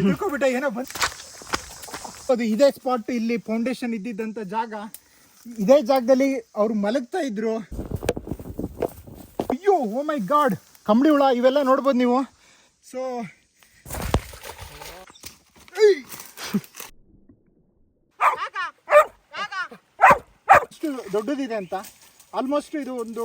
ತಿಳ್ಕೊಬಿಟ್ಟೆ ಏನೋ ಬಂದ್ ಅದು ಇದೇ ಸ್ಪಾಟ್ ಇಲ್ಲಿ ಫೌಂಡೇಶನ್ ಇದ್ದಿದ್ದಂತ ಜಾಗ. ಇದೇ ಜಾಗದಲ್ಲಿ ಅವ್ರು ಮಲಗ್ತಾ ಇದ್ರು. ಅಯ್ಯೋ ಓ ಮೈ ಗಾಡ್ ಕಂಬಳಿ ಹುಳ ಇವೆಲ್ಲ ನೋಡ್ಬೋದು ನೀವು. ಸೊ ದೊಡ್ಡದಿದೆ ಅಂತ. ಆಲ್ಮೋಸ್ಟ್ ಇದು ಒಂದು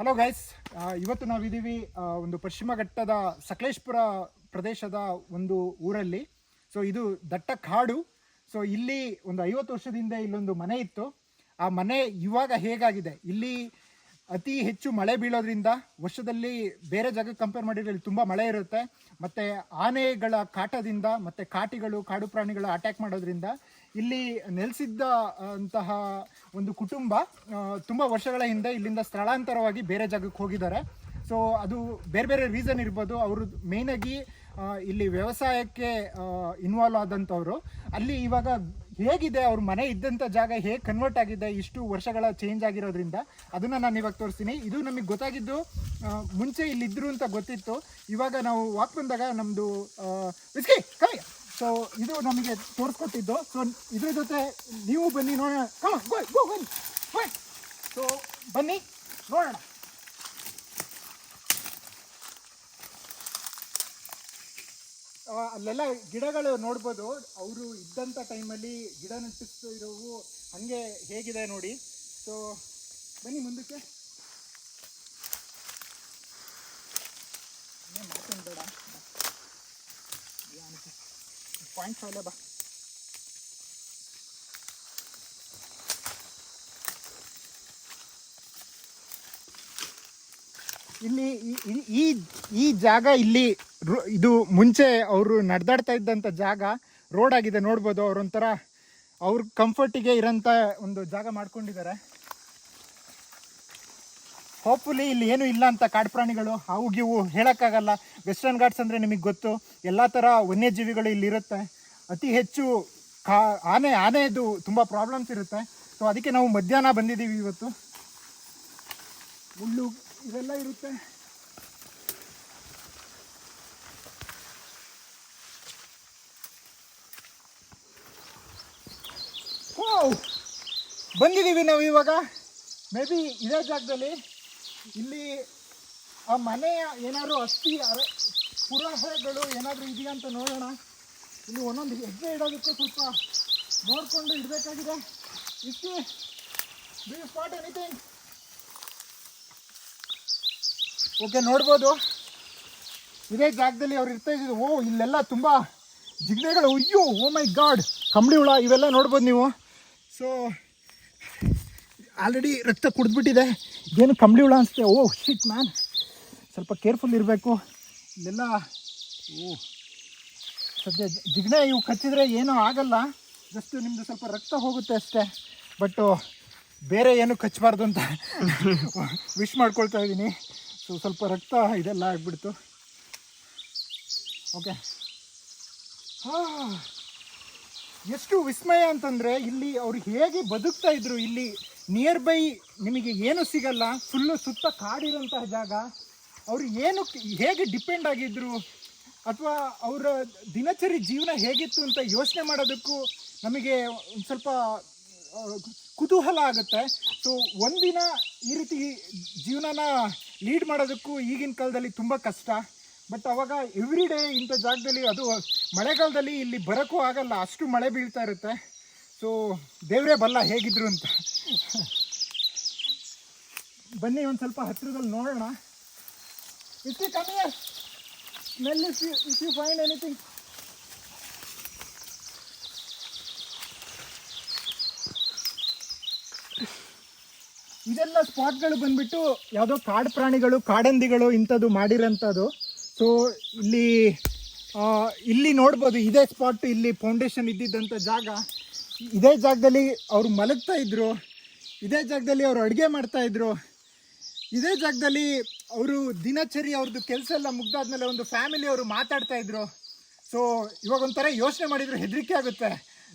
Hello guys ಇವತ್ತು ನಾವಿದ್ದೀವಿ ಒಂದು ಪಶ್ಚಿಮ ಘಟ್ಟದ ಸಕಲೇಶ್ಪುರ ಪ್ರದೇಶದ ಒಂದು ಊರಲ್ಲಿ. ಸೊ ಇದು ದಟ್ಟ ಕಾಡು ಸೊ ಇಲ್ಲಿ ಒಂದು ಐವತ್ತು ವರ್ಷದಿಂದ ಇಲ್ಲೊಂದು ಮನೆ ಇತ್ತು. ಆ ಮನೆ ಇವಾಗ ಹೇಗಾಗಿದೆ? ಇಲ್ಲಿ ಅತಿ ಹೆಚ್ಚು ಮಳೆ ಬೀಳೋದ್ರಿಂದ ವರ್ಷದಲ್ಲಿ ಬೇರೆ ಜಾಗಕ್ಕೆ ಕಂಪೇರ್ ಮಾಡಿದ್ರೆ ಇಲ್ಲಿ ತುಂಬ ಮಳೆ ಇರುತ್ತೆ. ಮತ್ತು ಆನೆಗಳ ಕಾಟದಿಂದ, ಮತ್ತು ಕಾಟಿಗಳು, ಕಾಡು ಪ್ರಾಣಿಗಳು ಅಟ್ಯಾಕ್ ಮಾಡೋದ್ರಿಂದ ಇಲ್ಲಿ ನೆಲೆಸಿದ್ದ ಅಂತಹ ಒಂದು ಕುಟುಂಬ ತುಂಬ ವರ್ಷಗಳ ಹಿಂದೆ ಇಲ್ಲಿಂದ ಸ್ಥಳಾಂತರವಾಗಿ ಬೇರೆ ಜಾಗಕ್ಕೆ ಹೋಗಿದ್ದಾರೆ. ಸೊ ಅದು ಬೇರೆ ಬೇರೆ ರೀಸನ್ ಇರ್ಬೋದು. ಅವರು ಮೇಯ್ನಾಗಿ ಇಲ್ಲಿ ವ್ಯವಸಾಯಕ್ಕೆ ಇನ್ವಾಲ್ವ್ ಆದಂಥವ್ರು. ಅಲ್ಲಿ ಇವಾಗ ಹೇಗಿದೆ, ಅವ್ರ ಮನೆ ಇದ್ದಂಥ ಜಾಗ ಹೇಗೆ ಕನ್ವರ್ಟ್ ಆಗಿದೆ, ಇಷ್ಟು ವರ್ಷಗಳ ಚೇಂಜ್ ಆಗಿರೋದ್ರಿಂದ, ಅದನ್ನು ನಾನು ಇವಾಗ ತೋರಿಸ್ತೀನಿ. ಇದು ನಮಗೆ ಗೊತ್ತಾಗಿದ್ದು ಮುಂಚೆ ಇಲ್ಲಿದ್ದರು ಅಂತ ಗೊತ್ತಿತ್ತು. ಇವಾಗ ನಾವು ವಾಕ್ ಬಂದಾಗ ನಮ್ಮದು ವಿಸ್ಕಿ ಕೈ ಸೊ ಇದು ನಮಗೆ ತೋರಿಸ್ಕೊಟ್ಟಿದ್ದು. ಸೊ ಇದ್ರ ಜೊತೆ ನೀವು ಬನ್ನಿ, ನೋಡೋಣ. ಸೊ ಬನ್ನಿ. ನೋಡೋಣ. ಅಲ್ಲೆಲ್ಲ ಗಿಡಗಳು ನೋಡ್ಬೋದು. ಅವರು ಇದ್ದಂಥ ಟೈಮಲ್ಲಿ ಗಿಡ ನೆಟ್ಟಿಸ್ತಾ ಇರೋವು ಹಾಗೆ ಹೇಗಿದೆ ನೋಡಿ. ಸೊ ಬನ್ನಿ ಮುಂದಕ್ಕೆ. ಇಲ್ಲಿ ಈ- ಈ- ಜಾಗ ಇಲ್ಲಿ ಇದು ಮುಂಚೆ ಅವರು ನಡೆದಾಡ್ತಾ ಇದ್ದಂಥ ಜಾಗ ರೋಡ್ ಆಗಿದೆ, ನೋಡ್ಬೋದು, ಅವರೊಂಥರ ಅವ್ರ ಕಂಫರ್ಟಿಗೆ ಇರೋಂಥ ಒಂದು ಜಾಗ ಮಾಡ್ಕೊಂಡಿದ್ದಾರೆ. ಹೋಪ್ಫುಲಿ ಇಲ್ಲಿ ಏನು ಇಲ್ಲ ಅಂತ ಕಾಡು ಪ್ರಾಣಿಗಳು ಅವು ಗಿವು ಹೇಳೋಕ್ಕಾಗಲ್ಲ. ವೆಸ್ಟರ್ನ್ ಘಾಟ್ಸ್ ಅಂದರೆ ನಿಮಗೆ ಗೊತ್ತು. ಎಲ್ಲ ಥರ ವನ್ಯಜೀವಿಗಳು ಇಲ್ಲಿರುತ್ತೆ. ಅತಿ ಹೆಚ್ಚು ಕಾ, ಆನೆ, ಆನೆದು ತುಂಬ ಪ್ರಾಬ್ಲಮ್ಸ್ ಇರುತ್ತೆ. ಸೊ ಅದಕ್ಕೆ ನಾವು ಮಧ್ಯಾಹ್ನ ಬಂದಿದ್ದೀವಿ ಇವತ್ತು. ಮುಳ್ಳು ಇವೆಲ್ಲ ಇರುತ್ತೆ! ಬಂದಿದ್ದೀವಿ ನಾವು ಇವಾಗ. ಮೇ ಬಿ ಇದೇ ಜಾಗದಲ್ಲಿ. ಇಲ್ಲಿ ಆ ಮನೆಯ ಏನಾದ್ರು ಅಸ್ಥಿ ಪುರಾಹಗಳು ಏನಾದರೂ ಇದೆಯಾ ಅಂತ ನೋಡೋಣ. ಇಲ್ಲಿ ಒಂದೊಂದು ಹೆಜ್ಜೆ ಇಡೋದಕ್ಕೂ ಸ್ವಲ್ಪ ನೋಡಿಕೊಂಡು ಇಡಬೇಕಾಗಿದೆ. ಇಷ್ಟು. ಡಿ ಸ್ಪಾಟ್ ಎನಿಥಿಂಗ್ ಓಕೆ ನೋಡ್ಬೋದು. ಇದೇ ಜಾಗದಲ್ಲಿ ಅವ್ರು ಇರ್ತಾ ಇದ್ರು ಓ, ಇಲ್ಲೆಲ್ಲ ತುಂಬ ಜಿಗ್ನೆಗಳು. ಅಯ್ಯೋ ಓ ಮೈ ಗಾಡ್ ಕಂಬಳಿ ಹುಳ, ಇವೆಲ್ಲ ನೋಡ್ಬೋದು ನೀವು. ಸೊ ಆಲ್ರೆಡಿ ರಕ್ತ ಕುಡಿದ್ಬಿಟ್ಟಿದೆ. ಏನು ಕಂಬಳಿ ಹುಳ ಅನಿಸುತ್ತೆ? ಓ ಶಿಟ್ ಮ್ಯಾನ್ ಸ್ವಲ್ಪ ಕೇರ್ಫುಲ್ ಇರಬೇಕು. ಇಲ್ಲೆಲ್ಲ, ಓ, ಸದ್ಯ ಜಿಗ್ನೆ ಇವು ಕಚ್ಚಿದ್ರೆ ಏನೂ ಆಗಲ್ಲ. ಜಸ್ಟ್ ನಿಮ್ಮದು ಸ್ವಲ್ಪ ರಕ್ತ ಹೋಗುತ್ತೆ ಅಷ್ಟೇ. ಬಟ್ಟು ಬೇರೆ ಏನು ಕಚ್ಚಬಾರ್ದು ಅಂತ ವಿಶ್ ಮಾಡ್ಕೊಳ್ತಾ ಇದ್ದೀನಿ. ಸೊ ಸ್ವಲ್ಪ ರಕ್ತ ಇದೆಲ್ಲ ಆಗಿಬಿಡ್ತು. ಓಕೆ ಹಾಂ. ಎಷ್ಟು ವಿಸ್ಮಯ ಅಂತಂದರೆ, ಇಲ್ಲಿ ಅವ್ರು ಹೇಗೆ ಬದುಕ್ತಾ ಇದ್ರು ಇಲ್ಲಿ? ನಿಯರ್ ಬೈ ನಿಮಗೆ ಏನು ಸಿಗಲ್ಲ ಫುಲ್ಲು ಸುತ್ತ ಕಾಡಿರೋಂತಹ ಜಾಗ. ಅವರು ಏನು ಹೇಗೆ ಡಿಪೆಂಡ್ ಆಗಿದ್ರು, ಅಥವಾ ಅವರ ದಿನಚರಿ ಜೀವನ ಹೇಗಿತ್ತು ಅಂತ ಯೋಚನೆ ಮಾಡೋದಕ್ಕೂ ನಮಗೆ ಒಂದು ಸ್ವಲ್ಪ ಕುತೂಹಲ ಆಗುತ್ತೆ. ಸೊ ಒಂದಿನ ಈ ರೀತಿ ಜೀವನನ ಲೀಡ್ ಮಾಡೋದಕ್ಕೂ ಈಗಿನ ಕಾಲದಲ್ಲಿ ತುಂಬ ಕಷ್ಟ. ಬಟ್ ಅವಾಗ ಎವ್ರಿ ಡೇ ಇಂಥ ಜಾಗದಲ್ಲಿ ಅದು ಮಳೆಗಾಲದಲ್ಲಿ ಇಲ್ಲಿ ಬರೋಕ್ಕೂ ಆಗಲ್ಲ, ಅಷ್ಟು ಮಳೆ ಬೀಳ್ತಾ ಇರುತ್ತೆ. ಸೊ ದೇವರೇ ಬಲ್ಲ ಹೇಗಿದ್ರು ಅಂತ. ಬನ್ನಿ ಒಂದು ಸ್ವಲ್ಪ ಹತ್ತಿರದಲ್ಲಿ ನೋಡೋಣ. Whiskey, ಕಮ್ಮಿ smell if you if you you anything. ಇದೆಲ್ಲ ಸ್ಪಾಟ್ಗಳು ಬಂದ್ಬಿಟ್ಟು ಯಾವುದೋ ಕಾಡು ಪ್ರಾಣಿಗಳು ಕಾಡಂದಿಗಳು ಇಂಥದ್ದು ಮಾಡಿರೋಂಥದ್ದು. ಸೊ ಇಲ್ಲಿ ಇಲ್ಲಿ ನೋಡ್ಬೋದು ಇದೇ ಸ್ಪಾಟ್ ಇಲ್ಲಿ ಫೌಂಡೇಶನ್ ಇದ್ದಿದ್ದಂಥ ಜಾಗ. ಇದೇ ಜಾಗದಲ್ಲಿ ಅವರು ಮಲಗ್ತಾ ಇದ್ರು. ಇದೇ ಜಾಗದಲ್ಲಿ ಅವರು ಅಡುಗೆ ಮಾಡ್ತಾ ಇದ್ರು. ಇದೇ ಜಾಗದಲ್ಲಿ ಅವರು ದಿನಚರಿ ಅವ್ರದ್ದು ಕೆಲಸ ಎಲ್ಲ ಮುಗ್ದಾದ್ಮೇಲೆ ಒಂದು ಫ್ಯಾಮಿಲಿ ಅವರು ಮಾತಾಡ್ತಾ ಇದ್ರು. ಸೊ ಇವಾಗ ಒಂಥರ ಯೋಚನೆ ಮಾಡಿದ್ರು ಹೆದರಿಕೆ ಆಗುತ್ತೆ.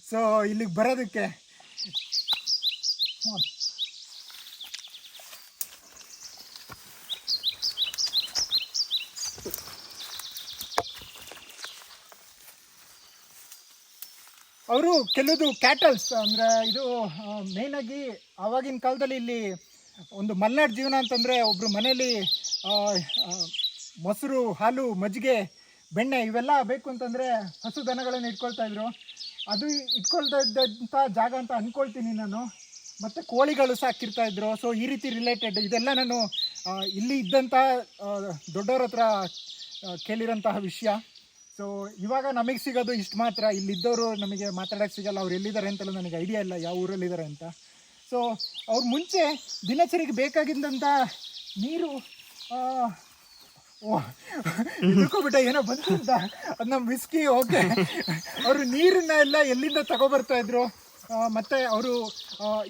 ಸೊ ಇಲ್ಲಿಗೆ ಬರೋದಕ್ಕೆ. ಅವರು ಕೆಲವುದು ಕ್ಯಾಟಲ್ಸ್, ಅಂದರೆ ಇದು ಮೇನ್ ಆಗಿ ಆವಾಗಿನ ಕಾಲದಲ್ಲಿ ಇಲ್ಲಿ ಒಂದು ಮಲೆನಾಡು ಜೀವನ ಅಂತಂದರೆ ಒಬ್ಬರು ಮನೆಯಲ್ಲಿ ಮೊಸರು, ಹಾಲು, ಮಜ್ಜಿಗೆ, ಬೆಣ್ಣೆ ಇವೆಲ್ಲ ಬೇಕು ಅಂತಂದರೆ ಹಸು ದನಗಳನ್ನು ಇಟ್ಕೊಳ್ತಾ ಇದ್ರು. ಅದು ಇಟ್ಕೊಳ್ತಾ ಜಾಗ ಅಂತ ಅಂದ್ಕೊಳ್ತೀನಿ ನಾನು. ಮತ್ತು ಕೋಳಿಗಳು ಸಾಕಿರ್ತಾ ಇದ್ರು. ಸೊ ಈ ರೀತಿ ರಿಲೇಟೆಡ್ ಇದೆಲ್ಲ ನಾನು ಇಲ್ಲಿ ಇದ್ದಂಥ ದೊಡ್ಡವ್ರ ಹತ್ರ ಕೇಳಿರೋಂತಹ ವಿಷಯ. ಸೊ ಇವಾಗ ನಮಗೆ ಸಿಗೋದು ಇಷ್ಟು ಮಾತ್ರ. ಇಲ್ಲಿದ್ದವರು ನಮಗೆ ಮಾತಾಡೋಕ್ಕೆ ಸಿಗಲ್ಲ. ಅವ್ರು ಎಲ್ಲಿದ್ದಾರೆ ಅಂತೆಲ್ಲ ನನಗೆ ಐಡಿಯಾ ಇಲ್ಲ. ಯಾವ ಊರಲ್ಲಿದ್ದಾರೆ ಅಂತ. ಸೊ ಅವ್ರು ಮುಂಚೆ ದಿನಚರಿಗೆ ಬೇಕಾಗಿದ್ದಂಥ ನೀರು ತಿಳ್ಕೊಬಿಟ್ಟ ಏನೋ ಬಂದಂತ. ಅಂತ ನಮ್ಮ ವಿಸ್ಕಿ ಓಕೆ ಅವರು ನೀರನ್ನ ಎಲ್ಲ ಎಲ್ಲಿಂದ ತಗೊಬರ್ತಾ ಇದ್ರು? ಮತ್ತು ಅವರು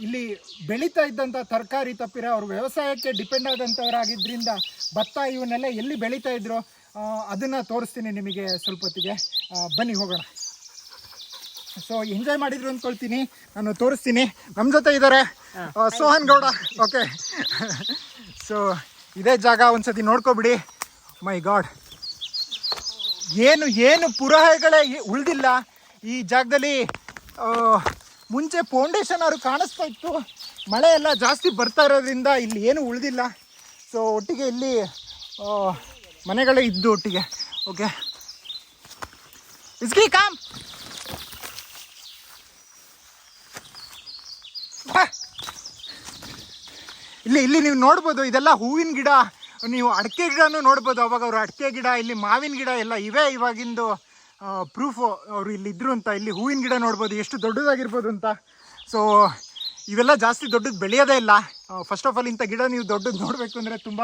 ಇಲ್ಲಿ ಬೆಳೀತಾ ಇದ್ದಂಥ ತರಕಾರಿ ತಪ್ಪಿರ, ಅವರು ವ್ಯವಸಾಯಕ್ಕೆ ಡಿಪೆಂಡ್ ಆದಂಥವರಾಗಿದ್ದರಿಂದ ಭತ್ತ ಇವನ್ನೆಲ್ಲ ಎಲ್ಲಿ ಬೆಳೀತಾ ಇದ್ರು? ಅದನ್ನ ತೋರಿಸ್ತೀನಿ ನಿಮಗೆ ಸ್ವಲ್ಪ ಹೊತ್ತಿಗೆ. ಬನ್ನಿ ಹೋಗೋಣ. ಸೊ ಎಂಜಾಯ್ ಮಾಡಿದ್ರು ಅಂದ್ಕೊಳ್ತೀನಿ ನಾನು ತೋರಿಸ್ತೀನಿ. ನಮ್ಮ ಜೊತೆ ಇದ್ದಾರೆ ಸೋಹನ್ ಗೌಡ. ಓಕೆ ಸೊ ಇದೇ ಜಾಗ ಒಂದ್ಸತಿ ನೋಡ್ಕೊಬಿಡಿ. ಮೈ ಗಾಡ್ ಏನು ಏನು ಪುರಹೆಗಳೇ ಉಳಿದಿಲ್ಲ. ಈ ಜಾಗದಲ್ಲಿ ಮುಂಚೆ ಫೌಂಡೇಶನ್ ಅವರು ಕಾಣಿಸ್ತಾ ಇತ್ತು. ಮಳೆ ಎಲ್ಲ ಜಾಸ್ತಿ ಬರ್ತಾ ಇರೋದ್ರಿಂದ ಇಲ್ಲಿ ಏನು ಉಳಿದಿಲ್ಲ. ಸೊ ಒಟ್ಟಿಗೆ ಇಲ್ಲಿ ಮನೆಗಳೇ ಇದ್ದು ಒಟ್ಟಿಗೆ. ಓಕೆ ಇಸ್ಕಿ ಕಾಮ್. ಇಲ್ಲಿ ಇಲ್ಲಿ ನೀವು ನೋಡ್ಬೋದು, ಇದೆಲ್ಲ ಹೂವಿನ ಗಿಡ. ನೀವು ಅಡಿಕೆ ಗಿಡನೂ ನೋಡ್ಬೋದು, ಅವಾಗ ಅವರು ಅಡಿಕೆ ಗಿಡ, ಇಲ್ಲಿ ಮಾವಿನ ಗಿಡ ಎಲ್ಲ ಇವೆ ಇವಾಗಿಂದು ಪ್ರೂಫು ಅವರು ಇಲ್ಲಿ ಇದ್ರು ಅಂತ. ಇಲ್ಲಿ ಹೂವಿನ ಗಿಡ ನೋಡ್ಬೋದು, ಎಷ್ಟು ದೊಡ್ಡದಾಗಿರ್ಬೋದು ಅಂತ. ಸೊ ಇವೆಲ್ಲ ಜಾಸ್ತಿ ದೊಡ್ಡದು ಬೆಳೆಯೋದೇ ಇಲ್ಲ. ಫಸ್ಟ್ ಆಫ್ ಆಲ್ ಇಂಥ ಗಿಡ ನೀವು ದೊಡ್ಡದು ನೋಡಬೇಕು ಅಂದರೆ ತುಂಬ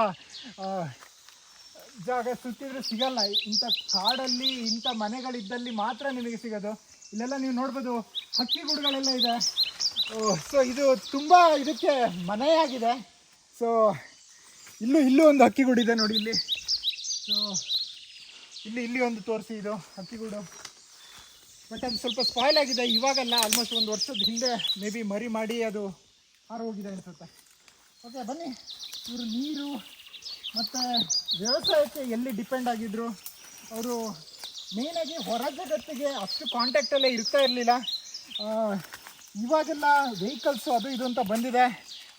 ಜಾಗ ಸುತ್ತಿದ್ರೆ ಸಿಗಲ್ಲ. ಇಂಥ ಕಾಡಲ್ಲಿ, ಇಂಥ ಮನೆಗಳಿದ್ದಲ್ಲಿ ಮಾತ್ರ ನಿಮಗೆ ಸಿಗೋದು. ಇಲ್ಲೆಲ್ಲ ನೀವು ನೋಡ್ಬೋದು, ಹಕ್ಕಿ ಗುಡುಗಳೆಲ್ಲ ಇದೆ. ಸೊ ಇದು ತುಂಬ ಇದಕ್ಕೆ ಮನೆಯಾಗಿದೆ. ಸೊ ಇಲ್ಲೂ ಇಲ್ಲೂ ಒಂದು ಹಕ್ಕಿ ಇದೆ ನೋಡಿ ಇಲ್ಲಿ. ಸೊ ಇಲ್ಲಿ ಇಲ್ಲಿ ಒಂದು ತೋರಿಸಿ ಇದು ಹಕ್ಕಿಗೂಡು ಬಟ್ ಅದು ಸ್ವಲ್ಪ ಸ್ಪಾಯ್ಲ್ ಆಗಿದೆ. ಇವಾಗಲ್ಲ ಆಲ್ಮೋಸ್ಟ್ ಒಂದು ವರ್ಷದ ಹಿಂದೆ ಮೇ ಬಿ ಮರಿ ಮಾಡಿ ಅದು ಹಾರು ಹೋಗಿದೆ ಅನ್ಸುತ್ತೆ. ಓಕೆ ಬನ್ನಿ. ಇವರು ನೀರು ಮತ್ತು ವ್ಯವಸಾಯಕ್ಕೆ ಎಲ್ಲಿ ಡಿಪೆಂಡ್ ಆಗಿದ್ರು, ಅವರು ಮೇಯ್ನಾಗಿ ಹೊರ ಜಗತ್ತಿಗೆ ಅಷ್ಟು ಕಾಂಟ್ಯಾಕ್ಟಲ್ಲೇ ಇರ್ತಾ ಇರಲಿಲ್ಲ. ಇವಾಗೆಲ್ಲ ವೆಹಿಕಲ್ಸು ಅದು ಇದು ಅಂತ ಬಂದಿದೆ.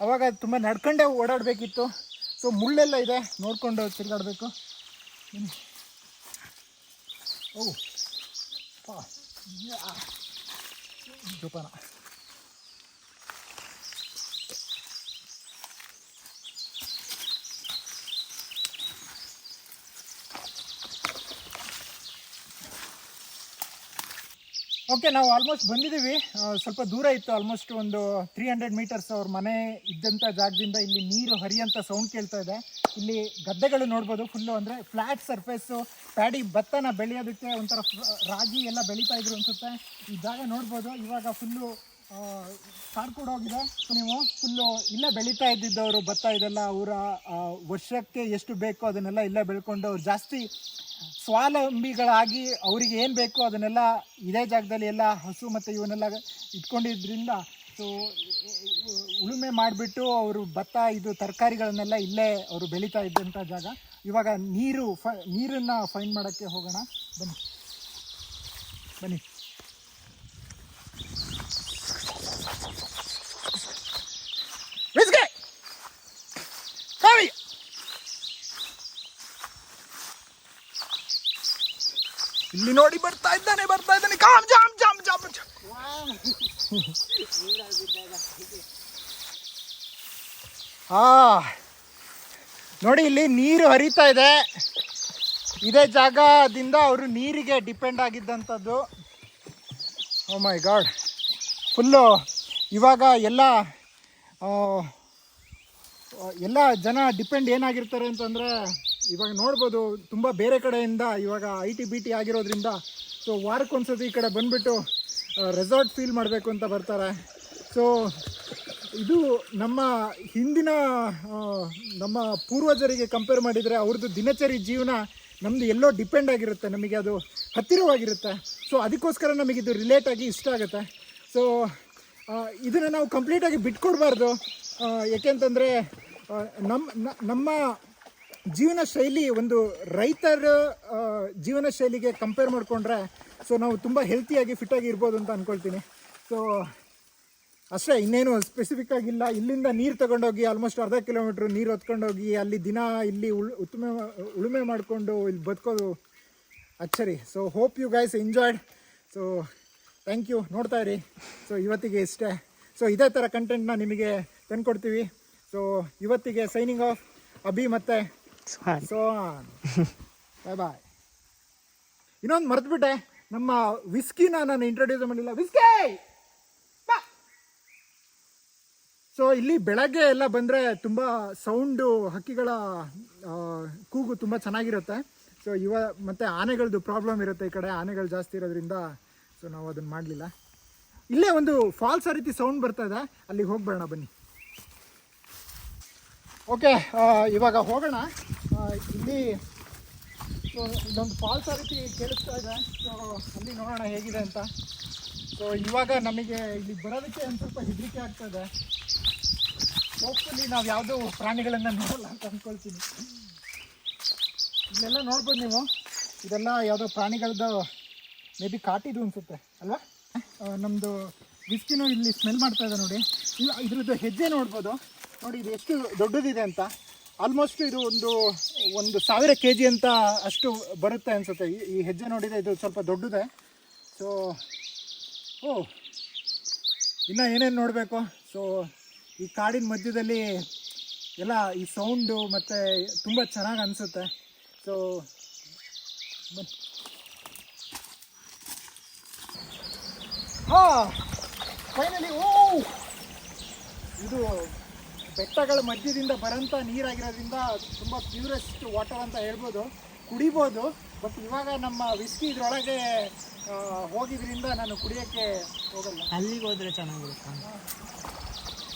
ಅವಾಗ ತುಂಬ ನಡ್ಕೊಂಡೇ ಓಡಾಡಬೇಕಿತ್ತು. ಸೊ ಮುಳ್ಳೆಲ್ಲ ಇದೆ. ನೋಡಿಕೊಂಡು ತಿರುಗಾಡಬೇಕು. ಓ. ಜೋಪಾನ. ಓಕೆ ನಾವು ಆಲ್ಮೋಸ್ಟ್ ಬಂದಿದ್ದೀವಿ. ಸ್ವಲ್ಪ ದೂರ ಇತ್ತು ಆಲ್ಮೋಸ್ಟ್ ಒಂದು ತ್ರೀ ಹಂಡ್ರೆಡ್ ಮೀಟರ್ಸ್ ಅವ್ರ ಮನೆ ಇದ್ದಂಥ ಜಾಗದಿಂದ ಇಲ್ಲಿ ನೀರು ಹರಿಯಂಥ ಸೌಂಡ್ ಕೇಳ್ತಾ ಇದೆ. ಇಲ್ಲಿ ಗದ್ದೆಗಳು ನೋಡ್ಬೋದು ಫುಲ್ಲು ಅಂದರೆ ಫ್ಲ್ಯಾಟ್ ಸರ್ಫೇಸು ಪ್ಯಾಡಿ ಭತ್ತನ ಬೆಳೆಯೋದಕ್ಕೆ ಒಂಥರ ರಾಗಿ ಎಲ್ಲ ಬೆಳೀತಾ ಇದ್ರು ಅನ್ಸುತ್ತೆ. ಈ ಜಾಗ ನೋಡ್ಬೋದು, ಇವಾಗ ಫುಲ್ಲು ಕಾಡ್ಕೊಂಡು ಹೋಗಿದೆ. ನೀವು ಫುಲ್ಲು ಇಲ್ಲೇ ಬೆಳೀತಾ ಇದ್ದಿದ್ದವರು, ಭತ್ತ ಇದೆಲ್ಲ ಅವರ ವರ್ಷಕ್ಕೆ ಎಷ್ಟು ಬೇಕೋ ಅದನ್ನೆಲ್ಲ ಇಲ್ಲೇ ಬೆಳ್ಕೊಂಡು ಅವ್ರು ಜಾಸ್ತಿ ಸ್ವಾವಲಂಬಿಗಳಾಗಿ ಅವರಿಗೆ ಏನು ಬೇಕೋ ಅದನ್ನೆಲ್ಲ ಇದೇ ಜಾಗದಲ್ಲಿ ಎಲ್ಲ ಹಸು ಮತ್ತು ಇವನ್ನೆಲ್ಲ ಇಟ್ಕೊಂಡಿದ್ರಿಂದ ಸೊ ಉಳುಮೆ ಮಾಡಿಬಿಟ್ಟು ಅವರು ಭತ್ತ, ಇದು ತರಕಾರಿಗಳನ್ನೆಲ್ಲ ಇಲ್ಲೇ ಅವರು ಬೆಳೀತಾ ಇದ್ದಂಥ ಜಾಗ. ಇವಾಗ ನೀರು, ಫ, ನೀರನ್ನು ಫೈನ್ ಮಾಡೋಕ್ಕೆ ಹೋಗೋಣ. ಬನ್ನಿ. ಬನ್ನಿ. ಇಲ್ಲಿ ನೋಡಿ ಬರ್ತಾ ಇದ್ದಾನೆ ಬರ್ತಾ ಇದ್ದಾನೆ. ಕಾಮ್, ಜಾಮ್ ಜಾಮ್ ಜಾಮ್. ಹಾ ನೋಡಿ ಇಲ್ಲಿ ನೀರು ಹರಿತಾ ಇದೆ. ಇದೇ ಜಾಗದಿಂದ ಅವರು ನೀರಿಗೆ ಡಿಪೆಂಡ್ ಆಗಿದ್ದಂಥದ್ದು. ಓ ಮೈ ಗಾಡ್ ಫುಲ್ಲು ಇವಾಗ ಎಲ್ಲ ಎಲ್ಲ ಜನ ಡಿಪೆಂಡ್ ಏನಾಗಿರ್ತಾರೆ ಅಂತಂದರೆ ಇವಾಗ ನೋಡ್ಬೋದು ತುಂಬ ಬೇರೆ ಕಡೆಯಿಂದ ಇವಾಗ ಐ ಟಿ ಬಿ ಟಿ ಆಗಿರೋದ್ರಿಂದ ಸೊ ವಾರಕ್ಕೊಂದ್ಸತಿ ಈ ಕಡೆ ಬಂದುಬಿಟ್ಟು ರೆಸಾರ್ಟ್ ಫೀಲ್ ಮಾಡಬೇಕು ಅಂತ ಬರ್ತಾರೆ. ಸೊ ಇದು ನಮ್ಮ ಹಿಂದಿನ ನಮ್ಮ ಪೂರ್ವಜರಿಗೆ ಕಂಪೇರ್ ಮಾಡಿದರೆ ಅವ್ರದ್ದು ದಿನಚರಿ ಜೀವನ ನಮ್ಮದು ಎಲ್ಲೋ ಡಿಪೆಂಡ್ ಆಗಿರುತ್ತೆ. ನಮಗೆ ಅದು ಹತ್ತಿರವಾಗಿರುತ್ತೆ. ಸೊ ಅದಕ್ಕೋಸ್ಕರ ರಿಲೇಟ್ ಆಗಿ ಇಷ್ಟ ಆಗುತ್ತೆ. ಸೊ ಇದನ್ನು ನಾವು ಕಂಪ್ಲೀಟಾಗಿ ಬಿಟ್ಕೊಡ್ಬಾರ್ದು. ಏಕೆಂತಂದರೆ ನಮ್ಮ ನಮ್ಮ ಜೀವನ ಶೈಲಿ ಒಂದು ರೈತರ ಜೀವನ ಶೈಲಿಗೆ ಕಂಪೇರ್ ಮಾಡಿಕೊಂಡ್ರೆ ಸೊ ನಾವು ತುಂಬ ಹೆಲ್ತಿಯಾಗಿ ಫಿಟ್ಟಾಗಿ ಇರ್ಬೋದು ಅಂತ ಅಂದ್ಕೊಳ್ತೀನಿ ಸೊ ಅಷ್ಟೇ, ಇನ್ನೇನು ಸ್ಪೆಸಿಫಿಕ್ ಆಗಿಲ್ಲ. ಇಲ್ಲಿಂದ ನೀರು ತಗೊಂಡೋಗಿ ಆಲ್ಮೋಸ್ಟ್ ಅರ್ಧ ಕಿಲೋಮೀಟ್ರ್ ನೀರು ಹೊತ್ಕೊಂಡೋಗಿ, ಅಲ್ಲಿ ದಿನ ಇಲ್ಲಿ ಉಳ್, ಉತ್ತಮ, ಉಳುಮೆ ಮಾಡಿಕೊಂಡು ಇಲ್ಲಿ ಬದುಕೋದು ಅಚ್ಚರಿ. So hope you guys enjoyed so thank you ನೋಡ್ತಾ ಇರಿ. ಸೊ ಇವತ್ತಿಗೆ ಇಷ್ಟೇ. ಸೊ ಇದೇ ಥರ ಕಂಟೆಂಟ್ನ ನಿಮಗೆ ತಂದುಕೊಡ್ತೀವಿ. ಸೊ ಇವತ್ತಿಗೆ ಸೈನಿಂಗ್ ಆಫ್ ಅಭಿ ಮತ್ತೆ ಸೊ ಬಾಯ್ ಬಾಯ್ ಇನ್ನೊಂದು ಮರೆತುಬಿಟ್ಟೆ. ನಮ್ಮ ವಿಸ್ಕಿನ ನಾನು ಇಂಟ್ರೊಡ್ಯೂಸ್ ಮಾಡಿಲ್ಲ. ವಿಸ್ಕಿ! ಸೊ ಇಲ್ಲಿ ಬೆಳಗ್ಗೆ ಎಲ್ಲ ಬಂದರೆ ತುಂಬ ಸೌಂಡು ಹಕ್ಕಿಗಳ ಕೂಗು ತುಂಬ ಚೆನ್ನಾಗಿರುತ್ತೆ. ಸೊ ಇವ ಮತ್ತು ಆನೆಗಳದ್ದು ಪ್ರಾಬ್ಲಮ್ ಇರುತ್ತೆ ಈ ಕಡೆ. ಆನೆಗಳು ಜಾಸ್ತಿ ಇರೋದ್ರಿಂದ ಸೊ ನಾವು ಅದನ್ನು ಮಾಡಲಿಲ್ಲ. ಇಲ್ಲೇ ಒಂದು ಫಾಲ್ಸ್ ಆ ರೀತಿ ಸೌಂಡ್ ಬರ್ತಾ ಇದೆ. ಅಲ್ಲಿಗೆ ಹೋಗ್ಬೇಡ ಬನ್ನಿ. ಓಕೆ ಇವಾಗ ಹೋಗೋಣ. ಇಲ್ಲಿ ಸೊ ಇಲ್ಲೊಂದು ಫಾಲ್ಸ್ ಆ ರೀತಿ ಕೇಳಿಸ್ತಾ ಇದೆ. ಸೊ, ಅಲ್ಲಿ ನೋಡೋಣ ಹೇಗಿದೆ ಅಂತ. ಸೊ, ಇವಾಗ ನಮಗೆ ಇಲ್ಲಿ ಬರೋದಕ್ಕೆ ಒಂದು ಸ್ವಲ್ಪ ಹೆದರಿಕೆ ಆಗ್ತಾ ಇದೆ. ಹೋಪ್ಫುಲಿ ನಾವು ಯಾವುದೋ ಪ್ರಾಣಿಗಳನ್ನು ನೋಡಲ್ಲ ಅಂತ ಅಂದ್ಕೊಳ್ತೀನಿ ಇಲ್ಲೆಲ್ಲ ನೋಡ್ಬೋದು ನೀವು. ಇದೆಲ್ಲ ಯಾವುದೋ ಪ್ರಾಣಿಗಳದ್ದು ಮೇ ಬಿ ಕಾಟಿದು ಅನಿಸುತ್ತೆ, ಅಲ್ವಾ? ನಮ್ಮದು ವಿಸ್ಕಿನೂ ಇಲ್ಲಿ ಸ್ಮೆಲ್ ಮಾಡ್ತಾ ಇದೆ ನೋಡಿ. ಇಲ್ಲ ಇದ್ರದ್ದು ಹೆಜ್ಜೆ ನೋಡ್ಬೋದು. ನೋಡಿ, ಇದು ಎಷ್ಟು ದೊಡ್ಡದಿದೆ ಅಂತ. ಆಲ್ಮೋಸ್ಟ್ ಇದು ಒಂದು ಒಂದು ಸಾವಿರ ಕೆ ಜಿ ಅಂತ ಅಷ್ಟು ಬರುತ್ತೆ ಅನಿಸುತ್ತೆ. ಈ ಹೆಜ್ಜೆ ನೋಡಿದರೆ ಇದು ಸ್ವಲ್ಪ ದೊಡ್ಡದೆ. ಸೊ ಓ, ಇನ್ನು ಏನೇನು ನೋಡಬೇಕು? ಸೊ ಈ ಕಾಡಿನ ಮಧ್ಯದಲ್ಲಿ ಎಲ್ಲ ಈ ಸೌಂಡು ಮತ್ತು ತುಂಬ ಚೆನ್ನಾಗಿ ಅನಿಸುತ್ತೆ. ಸೊ ಹಾಂ ಫೈನಲಿ ಓ ಇದು ಬೆಟ್ಟಗಳ ಮಧ್ಯದಿಂದ ಬರೋಂಥ ನೀರಾಗಿರೋದ್ರಿಂದ ತುಂಬ ಪ್ಯೂರೆಸ್ಟ್ ವಾಟರ್ ಅಂತ ಹೇಳ್ಬೋದು. ಕುಡಿಬೋದು. ಬಟ್ ಇವಾಗ ನಮ್ಮ ವಿಸ್ಕಿ ಇದರೊಳಗೆ ಹೋಗಿದ್ರಿಂದ ನಾನು ಕುಡಿಯೋಕ್ಕೆ ಹೋಗಲ್ಲ. ಅಲ್ಲಿಗೆ ಹೋದರೆ ಚೆನ್ನಾಗಿರುತ್ತೆ?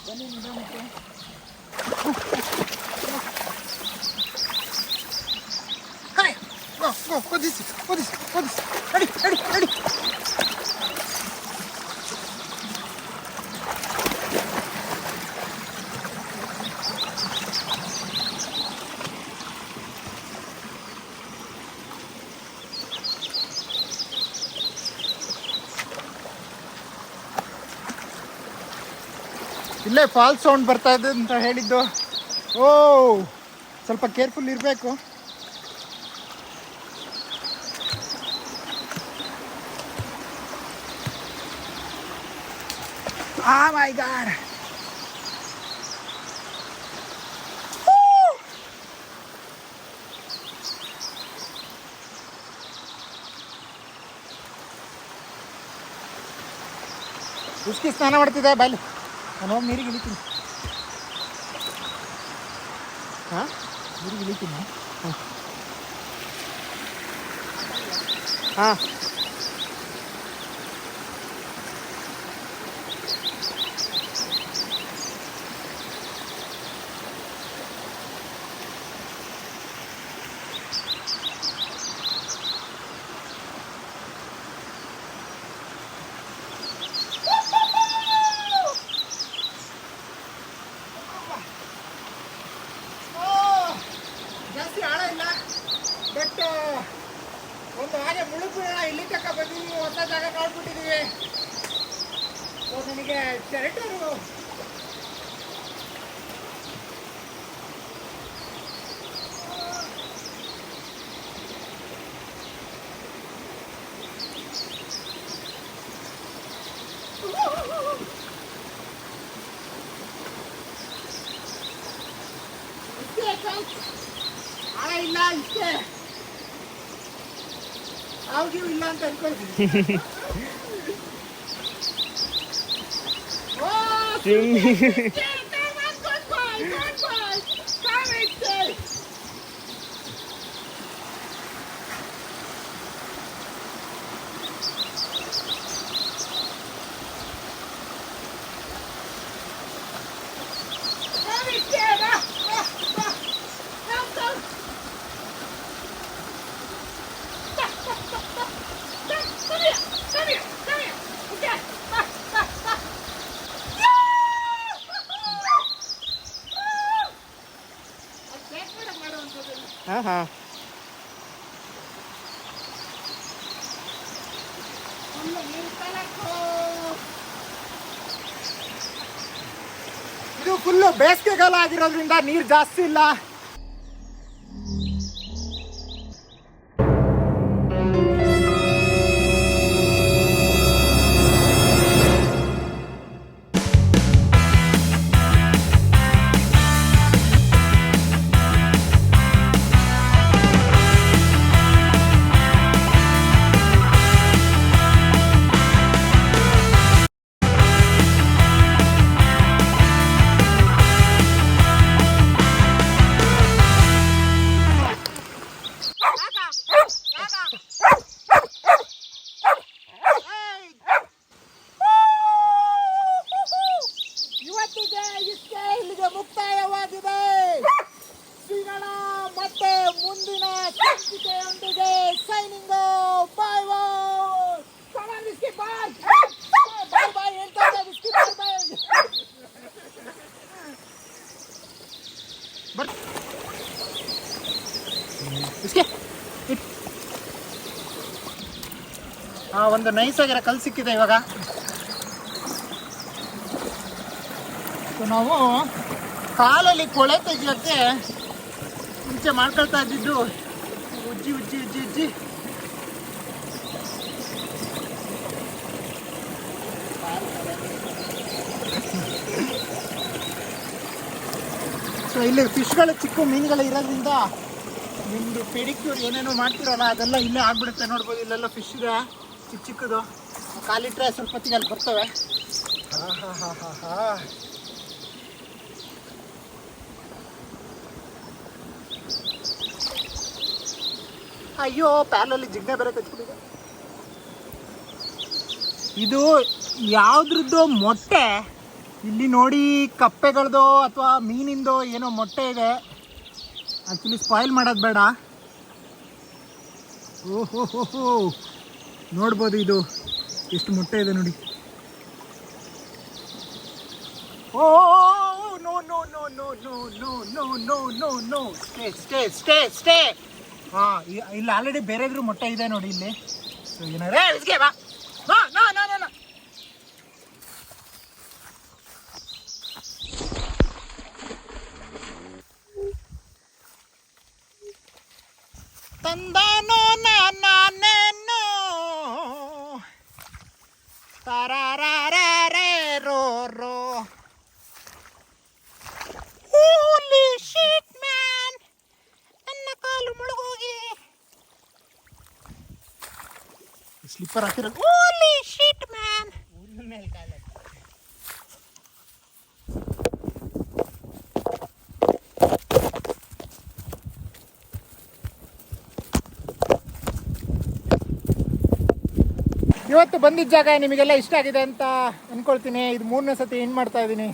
ಬನ್ನಿ ನಿಧಾನಕ್ಕೆ. ಹಾಯ್ ಕುದಿಸಿ ಓದಿಸಿ ಓದಿಸಿ ಓದಿಸಿ. ಅಡಿ ನಡಿ ನಡಿ. ಇಲ್ಲೇ ಫಾಲ್ಸ್ ಸೌಂಡ್ ಬರ್ತಾ ಇದೆ ಅಂತ ಹೇಳಿದ್ದು. ಓ, ಸ್ವಲ್ಪ ಕೇರ್ಫುಲ್ ಇರಬೇಕು. ಆ ಮೈ ಗಾಡ್ ಉಸ್ಕಿ ಸ್ನಾನ ಮಾಡ್ತಿದ್ದೆ ಬಾಯ್ಲಿ. ನಾನು ಹೋಗಿ ನೀರಿಗೆ ಇಳಿತೀನಿ. ಹಾಂ? ನೀರಿಗೆ ಇಳಿತೀನಿ. ಹಾಂ. ಜಾಸ್ತಿ ಆಳ ಇಲ್ಲ ಬಟ್ ಒಂದು ಹಾಗೆ ಮುಳುಗ್ಬಿಡೋಣ ಇಲ್ಲಿ ತಕ್ಕ ಬಂದಿದ್ದೀವಿ ಹೊಸ ಜಾಗ ಕಾಡ್ಬಿಟ್ಟಿದ್ದೀವಿ ನನಗೆ ಶೆಲ್ಟರು ಆಳ ಇಲ್ಲ ಇಷ್ಟೇ ಅವ್ರಿಗೂ ಇಲ್ಲ ಅಂತ ಅನ್ಕೊಳ್ತೀನಿ ಓ, ಸ್ವಿಮ್ಮಿಂಗ್ ಹಾಂ ಹಾಂ ಇದು ಫುಲ್ಲು ಬೇಸಿಗೆಗಾಲ ಆಗಿರೋದ್ರಿಂದ ನೀರು ಜಾಸ್ತಿ ಇಲ್ಲ. ಆ, ಒಂದು ನೈಸ್ ಆಗಿರೋ ಕಲ್ ಸಿಕ್ಕಿದೆ ಇವಾಗ. ನಾವು ಕಾಲಲ್ಲಿ ಕೊಳೆ ತೆಗಿಯೋಕ್ಕೆ ಮುಂಚೆ ಮಾಡ್ಕೊಳ್ತಾ ಇದ್ದಿದ್ದು ಉಜ್ಜಿ ಉಜ್ಜಿ ಉಜ್ಜಿ ಉಜ್ಜಿ ಸೊ ಇಲ್ಲಿ ಫಿಶ್ಗಳು ಚಿಕ್ಕ ಮೀನುಗಳು ಇರೋದ್ರಿಂದ ನಿಮ್ಮದು ಪೆಡಿಕ್ಯೂರ್ ಏನೇನೋ ಮಾಡ್ತಿರಲ್ಲ, ಅದೆಲ್ಲ ಇಲ್ಲೇ ಆಗ್ಬಿಡುತ್ತೆ ನೋಡ್ಬೋದು. ಇಲ್ಲೆಲ್ಲ ಫಿಶ್ ಇದೆ, ಚಿಕ್ಕ ಚಿಕ್ಕದು. ಕಾಲಿಟ್ರೆ ಸ್ವಲ್ಪ ಹೊತ್ತಿಗೆ ಅಲ್ಲಿ ಬರ್ತವೆ. ಅಯ್ಯೋ ಪ್ಯಾನಲ್ಲಿ ಜಿಗ್ನೆ ಬೇರೆ ಕಚ್ಬಿಟ್ಟಿದೆ ಇದು ಯಾವ್ದ್ರದ್ದು ಮೊಟ್ಟೆ? ಇಲ್ಲಿ ನೋಡಿ ಕಪ್ಪೆಗಳದ್ದು ಅಥವಾ ಮೀನಿಂದು ಏನೋ ಮೊಟ್ಟೆ ಇದೆ. ಆ್ಯಕ್ಚುಲಿ ಸ್ಪಾಯ್ಲ್ ಮಾಡೋದು ಬೇಡ. ಓಹೋ ನೋಡ್ಬೋದು ಇದು. ಎಷ್ಟು ಮೊಟ್ಟೆ ಇದೆ ನೋಡಿ. ಓ no no no no no no no stay stay stay stay. ಹಾಂ ಇಲ್ಲಿ ಆಲ್ರೆಡಿ ಬೇರೆದ್ರು ಮೊಟ್ಟೆ ಇದೆ ನೋಡಿ ಇಲ್ಲಿ. ಸೊ ಏನಾರೇ ಬಾ ನೋ ನೋ ನೋ ನೋ ತಂದಾನೋ ನಾನೇನೋ ತರಾರೇ ರೋ ರೋ ಹೋಲಿ ಶಿಟ್ ಮ್ಯಾನ್ ನನ್ನ ಕಾಲು ಮುಳುಗೋಗಿ ಹಾಕಿರೋದು ಹೋಲಿ ಶಿಟ್ ಮ್ಯಾನ್ ಇವತ್ತು ಬಂದಿದ್ದ ಜಾಗ ನಿಮಗೆಲ್ಲ ಇಷ್ಟ ಆಗಿದೆ ಅಂತ ಅನ್ಕೊಳ್ತೀನಿ. ಇದು ಮೂರನೇ ಸತಿ ಏನು ಮಾಡ್ತಾ ಇದ್ದೀನಿ